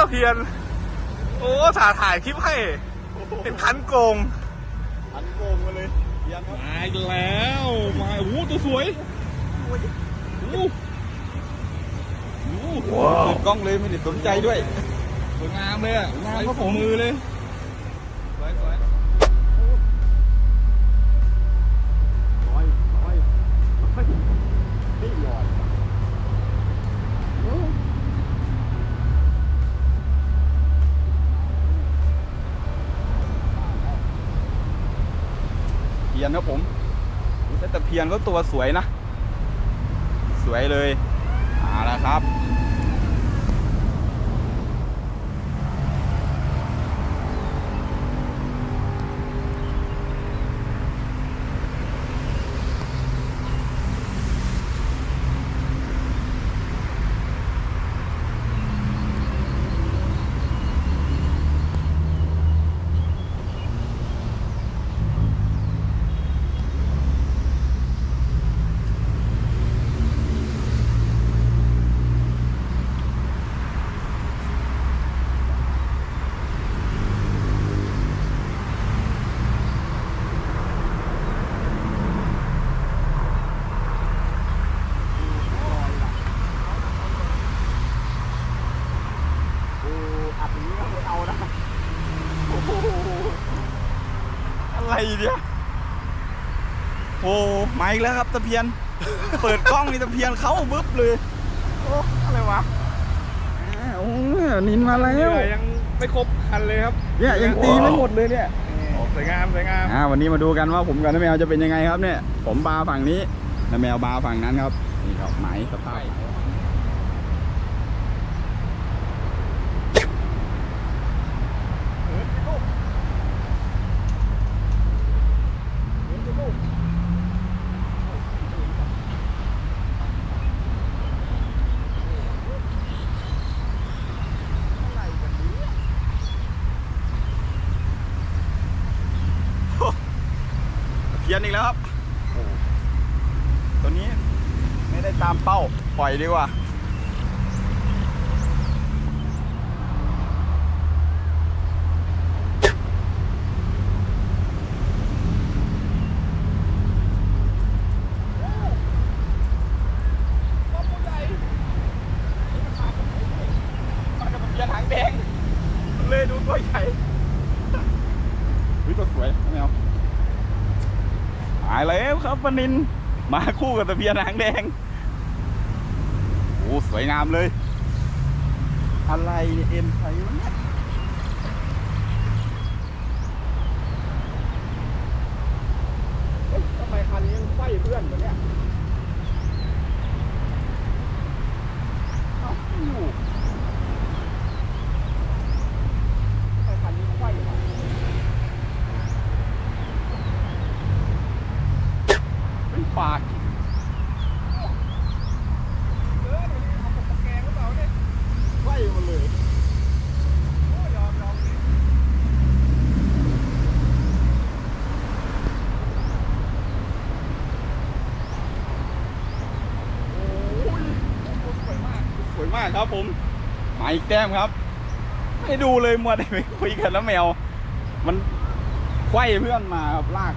ตะเพียน โอ้สาถ่ายคลิปให้ เป็นคันโกงอันโกงมาเลยเพียนครับมาอีกแล้ว มาโอ้โหตัวสวยโอ้โหโอ้โหเปิดกล้องเลยไม่ได้สนใจด้วยสวยงามเลยอะสวยงามครับใส่ผมมือเลยสวยสวยร้อยร้อย ยนครับผมแต่ตะเพียนก็ตัวสวยนะ สวยเลยเอาละครับ โอ้อัดอย่างนี้ก็ไม่เอานะโอ้โห อะไรเนี่ยโอ้มาอีกแล้วครับตะเพียน เปิดกล้องนี่ตะเพียนเข้าบึ๊บเลย โอ้อะไรวะอ่าโอ้นินมาแล้เหยื่วอยังไม่ครบคันเลยครับเนี่ยยังตีไม่หมดเลยเนี่ยโอ้สวยงามสวยงามอ่าวันนี้มาดูกันว่าผมกับน้าแมวจะเป็นยังไงครับเนี่ย ผมบาร์ฝั่งนี้น้าแมวบาร์ฝั่งนั้นครับ นี่ครับไหมสภาพเพี้ยนอีกแล้วครับตัวนี้ไม่ได้ตามเป้าปล่อยดีกว่ากับเพี้ยนหางแดง เลยดูตัวใหญ่วิตัวสวยน้าแมว หายแล้วครับป นินมาคู่กับตะเพียนหางแดงโอ้สวยงามเลย อะไรเนี่ยเอ็นไทยวะเนี่ยเฮ้ยทำไมคันนี้ไฟเพื่อนวะเนี่ยเอ้าอยู่ทำไมคันนี้ไฟวะ เป็นปากไล่มาเลยโอ้ยสวยมาก สวยมากครับผมมา อีกแต้มครับ ไม่ดูเลยมัวแต่ไปคุยกันแล้วแมว มันไขว้เพื่อนมาครับลาก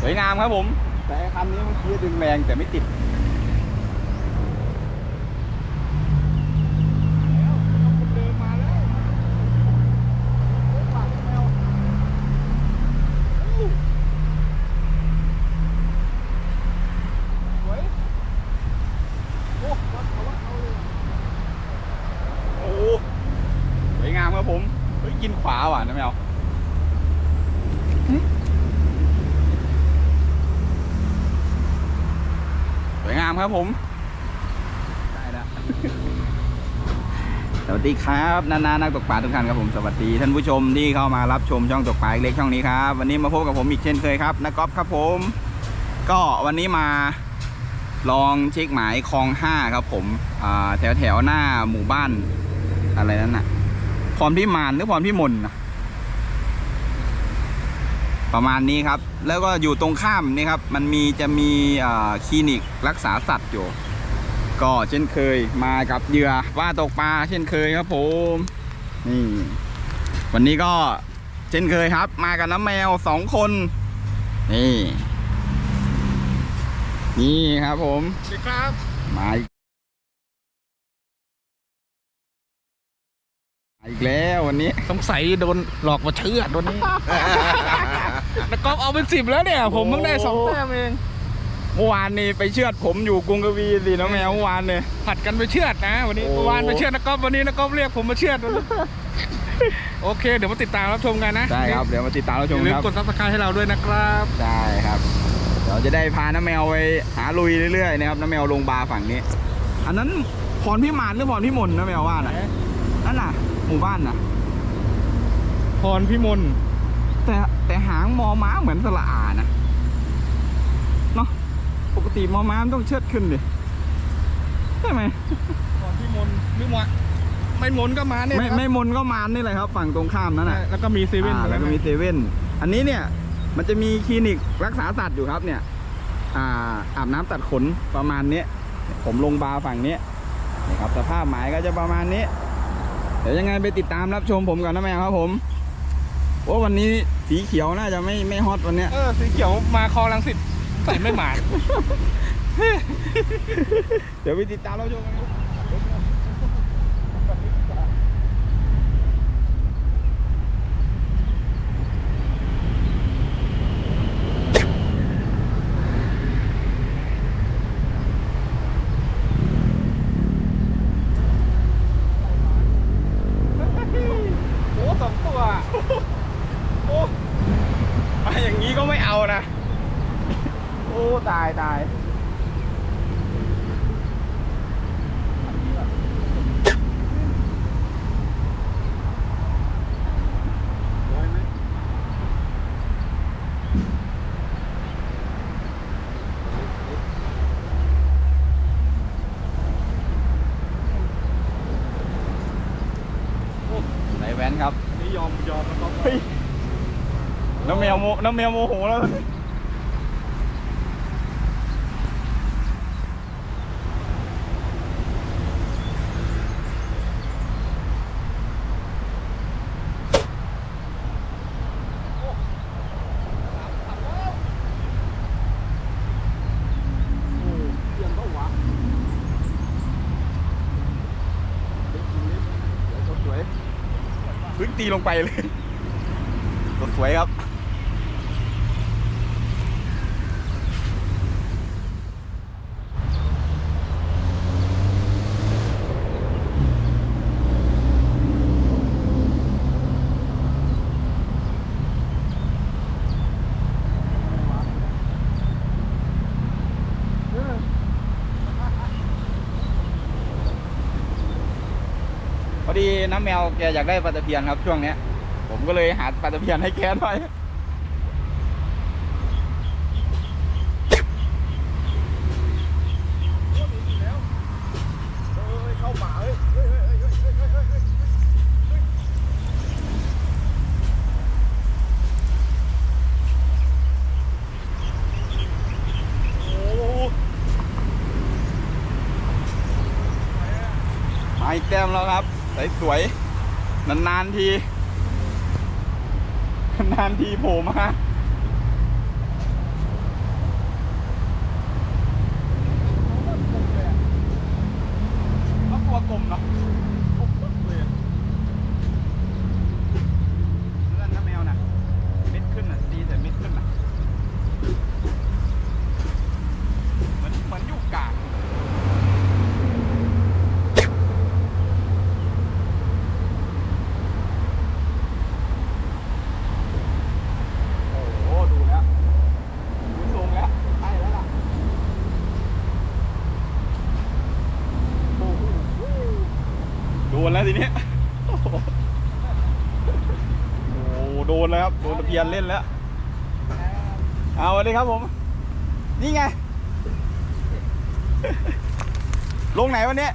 สวยงามครับผม แต่คันนี้มื่อกี้ดึงแรงแต่ไม่ติด โอ้โหสวยงามครับผม เฮ้ย กินขวาว่ะนะแมว สวยงาม ครับผมได้แล้วสวัสดีครับนานานักตกปลาทุกท่านครับผมสวัสดีท่านผู้ชมที่เข้ามารับชมช่องตกปลาเล็กช่องนี้ครับวันนี้มาพบกับผมอีกเช่นเคยครับนักกอล์ฟครับผม ก็วันนี้มาลองเช็คหมายคลองห้าครับผมแถวแถวๆหน้าหมู่บ้านอะไรนั่นน่ะพรพิมานหรือพรพิมลนะ ประมาณนี้ครับ แล้วก็อยู่ตรงข้ามนี่ครับ มันมีจะมีอ่าคลินิกรักษาสัตว์อยู่กก็เช่นเคยมากับเหยื่อว่าตกปลาเช่นเคยครับผมนี่วันนี้ก็เช่นเคยครับ มากับน้ำแมวสองคน นี่ นี่ครับผมสวัสดีครับมาอีกมาอีกแล้ววันนี้สงสัยโดนหลอกมาเชื่อดวันนี้ แล้วก็เอาเป็นสิบแล้วเนี่ย ผมเพิ่งได้สองแต้มเองเมื่อวานนี่ไปเชือดผมอยู่กรุงกวีสิน้ำแมวเมื่อวานเนี่ยผัดกันไปเชือดนะ วันนี้โอ้เมื่อวานไปเชือดนักกอล์ฟวันนี้นักกอล์ฟเรียกผมมาเชือดวันนี้โอเค เดี๋ยวมาติดตามรับชมกันนะใช่ครับเดี๋ยวมาติดตามรับอชมย่าลืมครับกดซับสไครต์ให้เราด้วยนะครับใช่ครับเดี๋ยวจะได้พาน้าแมวไปหาลุยเรื่อยๆนะครับน้าแมวลงบาร์ฝั่งนี้ อันนั้นพรพิมานหรือพรพิมลน้าแมวว่าน่ะนั่นน่ะ หมู่บ้านน่ะพรพิมล แต่แต่หางมอม้าเหมือนสระอานะเนาะปกติมอม้ามันต้องเชิดขึ้นดิใช่ไหมพรพิมลไม่มวไม่มนก็มาเนี่ยไม่นะครับไม่มนก็มานนี่แหละครับ ฝั่งตรงข้ามนั่นน่ะแล้วก็มีเซเว่นอ่าแล้วก็มีเซเว่นอันนี้เนี่ย มันจะมีคลินิกรักษาสัตว์อยู่ครับเนี่ย อ่าอาบน้ำตัดขนประมาณนี้ผมลงบาร์ฝั่งนี้นี่ครับสภาพหมายก็จะประมาณนี้ เดี๋ยวยังไงไปติดตามรับชมผมก่อนนะแม่ครับผมว่าวันนี้ สีเขียวน่าจะไม่ไม่ฮอตวันเนี้ย เออสีเขียวมาคอลังสิตใส่ไม่หมานเดี๋ยวไปติดตามรับชมกันครับโอ้สองตัว โอ้มาอย่างนี้ก็ไม่เอานะ โอ้ ตายตายไหนแว้นครับ นี่ยอมยอมแล้วก็เฮ้ยน้ำแมวโมน้ำแมวโมโหแล้ว เตรียมก็หวะ สวยเพึ่ง ตีลงไปเลยสวยครับ แมวแกอยากได้ปลาตะเพียนครับช่วงเนี้ย ผมก็เลยหาปลาตะเพียนให้แกหน่อยอีกแต็มแล้วครับ สวยๆนานๆที นานๆทีโผล่มาก็ตัวกลมเนาะเลื่อนนะแมวนะเม็ดขึ้นอะตีแต่เม็ดขึ้นอะเหมือนเหมือนอยู่กลาง โอ้โห ดูแล้วดูทรงแล้วใช่แล้วล่ะโอ้โหโดนแล้วทีเนี้ยโอ้โหโอ้โหโดนแล้วครับ โดนตะเพียนเล่นแล้วเอาสวัสดีครับผม นี่ไง ลงไหนวันนี้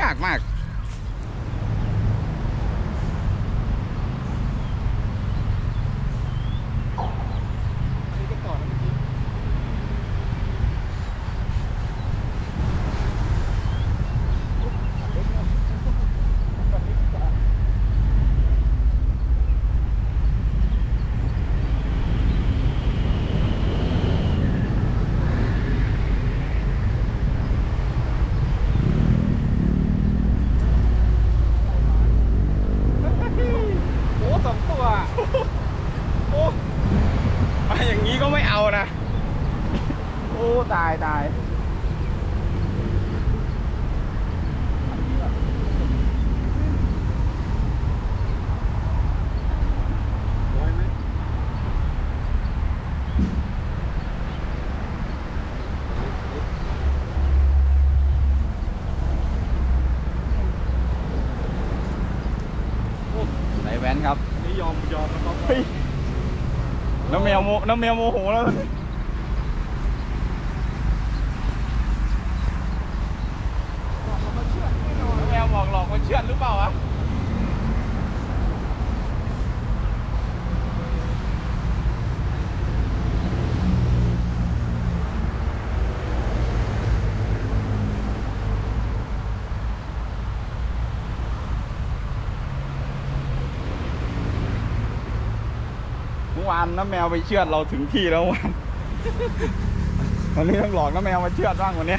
ยากมาก โมน้ำเมียโมโหแล้ว มื่อวานน้าแมวไปเชือดเราถึงที่แล้ววันวันนี้ต้องหลอกน้าแมวมาเชือดบ้างวันนี้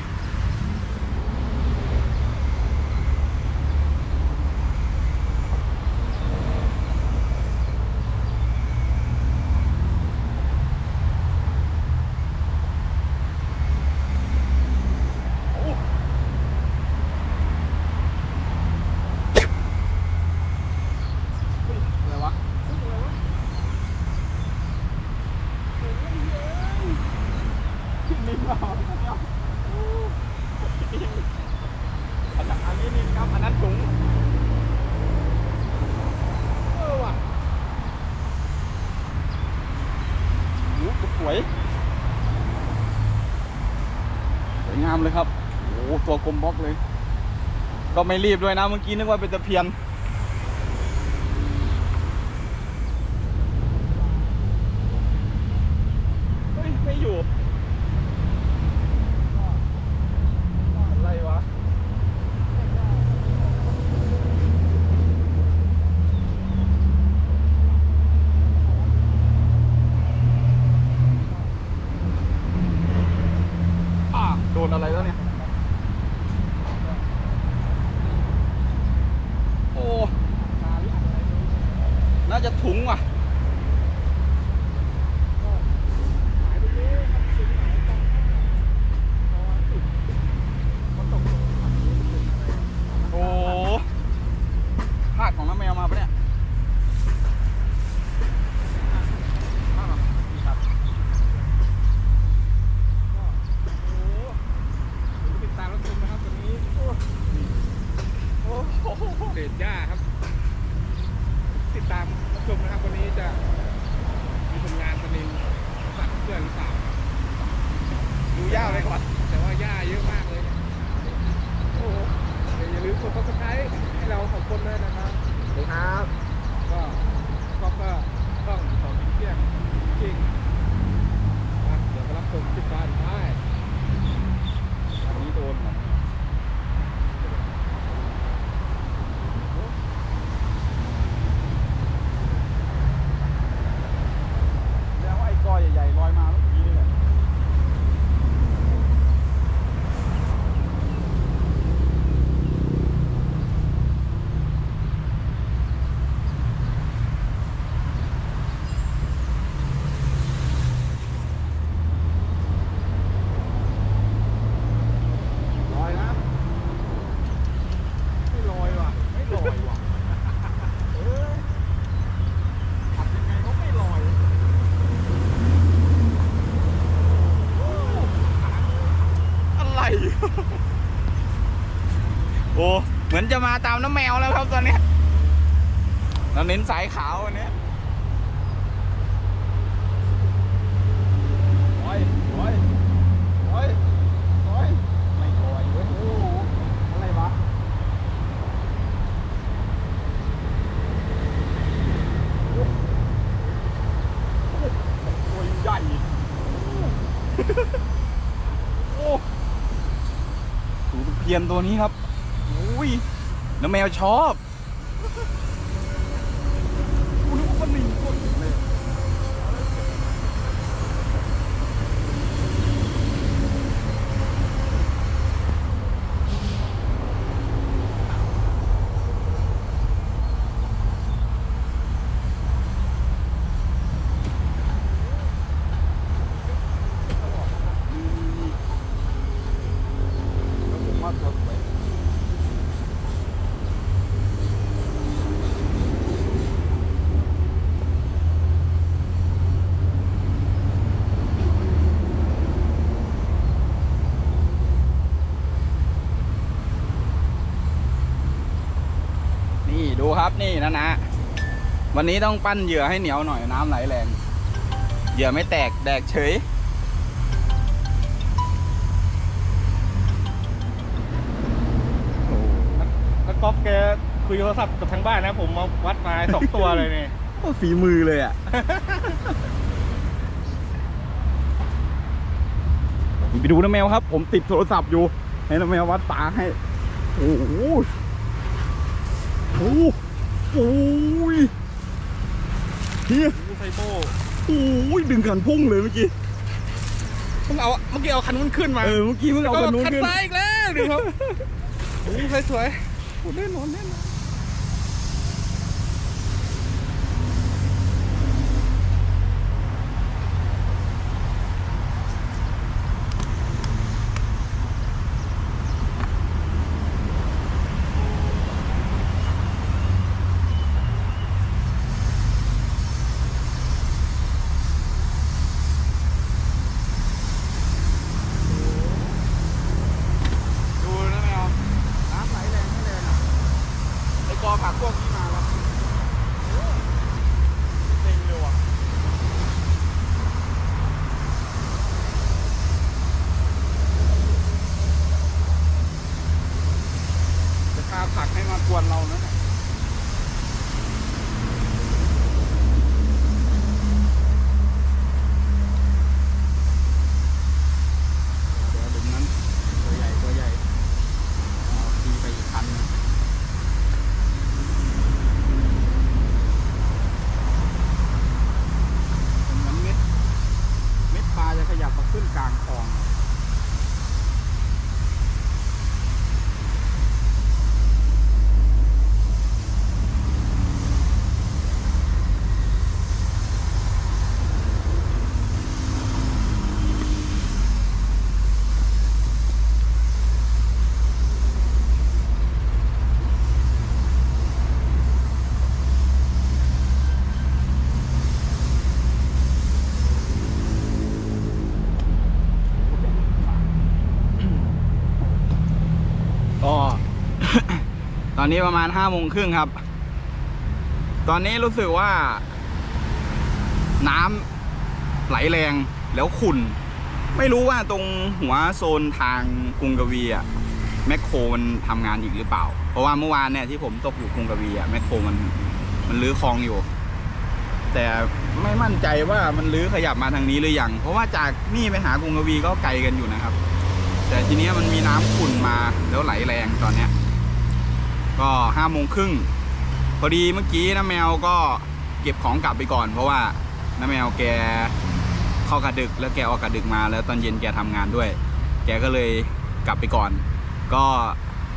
สวย สวยงามเลยครับ โอ้ตัวกลมบล็อกเลย ก็ไม่รีบด้วยนะเมื่อกี้นึกว่าเป็นตะเพียน มือนจะมาตามน้ำแมวแล้วครับตอนนี้เราเน้นสายขาววันนี้โอ้ยโอ้ยโอ้ยโอ้ยไม่โอ้ยเว้ยอะไรวะตัวใหญ่โอ้ถูเพียนตัวนี้ครับ แมวชอบ กูนึกว่าปลานิลโคตรถึงเลย แล้วผมว่าตัวสวยนี่ดูครับ นี่นะนะ วันนี้ต้องปั้นเหยื่อให้เหนียวหน่อยน้ำไหลแรง เหยื่อไม่แตกแดกเฉยโอ้แล้วก๊อฟแกคุยโทรศัพท์กับทางบ้านนะ ผมมาวัดมาสองตัวเลยเนี่ยโหฝีมือเลยอะ ไปดูนะแมวครับ ผมติดโทรศัพท์อยู่ ให้นะแมววัดปลาให้ โอ้โห โอ้ โหโอ้ยเฮียกูไซโบโอ้ยดึงกันพุ่งเลยเมื่อกี้มึงเอาเมื่อกี้เอาคันนู้นขึ้นมาเออเมื่อกี้มึงเอาก็กันนู้นคันขึ้นซ้ายอีกแล้วดูครับโอ้ยสวยๆพูดเล่นนอนเล่นนะดูนะแมว น้ำไหลแรงไม่แรงอะ ไอ้กอผักพวกนี้มาแล้วเต็งเลยว่ะ จะพาผักให้มากวนเรานั่นแหละเดี๋ยวดึงนั้น ตัวใหญ่ ตัวใหญ่เอาตีไปอีกคันหนึงเหมือนเม็ด เม็ดปลาจะขยับมาขึ้นกลางคลอง ก็ ต อนนี้ประมาณห้าโมงครึ่งครับ ตอนนี้รู้สึกว่า น้ำไหลแรงแล้วขุ่น ไม่รู้ว่าตรงหัวโซนทางกรุงกวีอะแมคโครมันทำงานอีกหรือเปล่า เพราะว่าเมื่อวานเนี่ยที่ผมตกอยู่กรุงกวีอะแมคโครมันมันลื้อคลองอยู่ แต่ไม่มั่นใจว่ามันลื้อขยับมาทางนี้หรือยัง เพราะว่าจากนี่ไปหากรุงกวีก็ไกลกันอยู่นะครับ แต่ทีนี้มันมีน้ำขุ่นมาแล้วไหลแรงตอนเนี้ย ก็ห้าโมงครึ่งพอดีเมื่อกี้น้าแมวก็เก็บของกลับไปก่อน เพราะว่าน้าแมวแกเข้ากระดึกแล้วแกออกกระดึกมาแล้วตอนเย็นแกทำงานด้วย แกก็เลยกลับไปก่อน ก็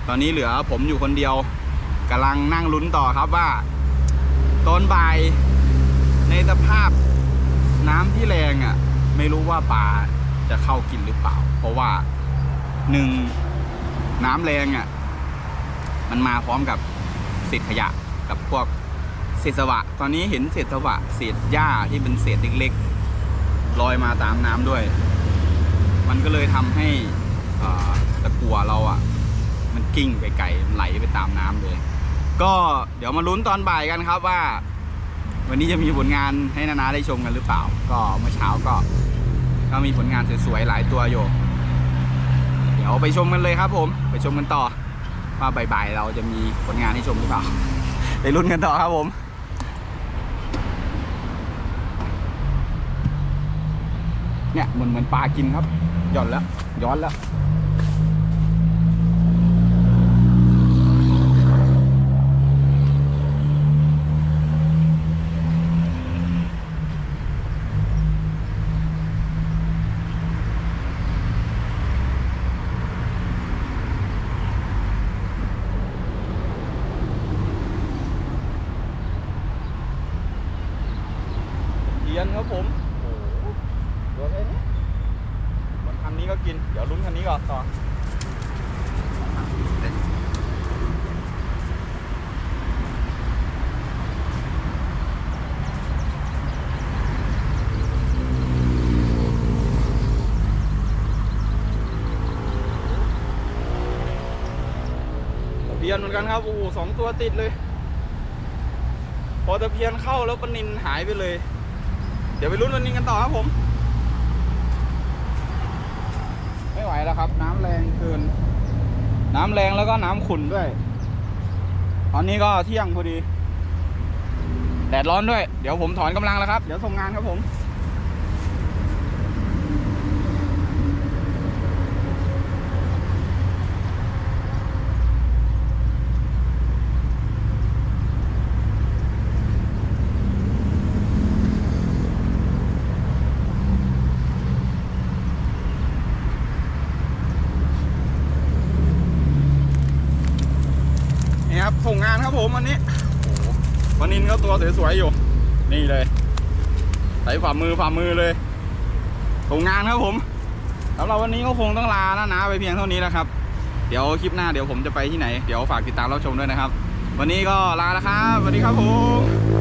ตอนนี้เหลือผมอยู่คนเดียวกำลังนั่งลุ้นต่อครับว่าตอนบ่ายในสภาพน้ำที่แรงอะ ไม่รู้ว่าปลาจะเข้ากินหรือเปล่า เพราะว่าหนึ่งน้ำแรงอะ มันมาพร้อมกับเศษขยะกับพวกเศษสวะ ตอนนี้เห็นเศษสวะเศษหญ้าที่เป็นเศษเล็กๆลอยมาตามน้ำด้วย มันก็เลยทำให้ตะกัวเราอะ มันกิ้งไปไกลมันไหลไปตามน้ำเลย ก็เดี๋ยวมาลุ้นตอนบ่ายกันครับว่า วันนี้จะมีผลงานให้นานาได้ชมกันหรือเปล่า ก็เมื่อเช้าก็ก็มีผลงานสวยๆหลายตัวอยู่ เดี๋ยวไปชมกันเลยครับผม ไปชมกันต่อ ว่าบ่ายๆเราจะมีผลงานให้ชมหรือเปล่าไปรุ่นกันต่อครับผมเนี่ยเหมือนเหมือนปลากินครับหย่อนแล้วย้อนแล้ว บียนครับผมโอ้โหโดนเลยเนี่ยบนคันนี้ ก็กิน เดี๋ยวลุ้นคันนี้ก่อนต่อเพียนเหมือนกันครับโอ้โหสองตัวติดเลย พอตะเพียนเข้าแล้วปนินหายไปเลย เดี๋ยวไปลุ้นปนินกันต่อครับผม ไม่ไหวแล้วครับ น้ำแรงเกิน น้ำแรงแล้วก็น้ำขุ่นด้วย ตอนนี้ก็เที่ยงพอดี แดดร้อนด้วย เดี๋ยวผมถอนกำลังแล้วครับ เดี๋ยวส่งงานครับผม ส่งงานครับผมวันนี้วันนินเขาตัวสวยๆอยู่ นี่เลยใส่ฝ่ามือฝ่ามือเลย ส่งงานครับผมสำหรับวันนี้ก็คงต้องลาแล้วนะไปเพียงเท่านี้นะครับ เดี๋ยวคลิปหน้าเดี๋ยวผมจะไปที่ไหน เดี๋ยวฝากติดตามรับชมด้วยนะครับ วันนี้ก็ลาแล้วครับสวัสดีครับผม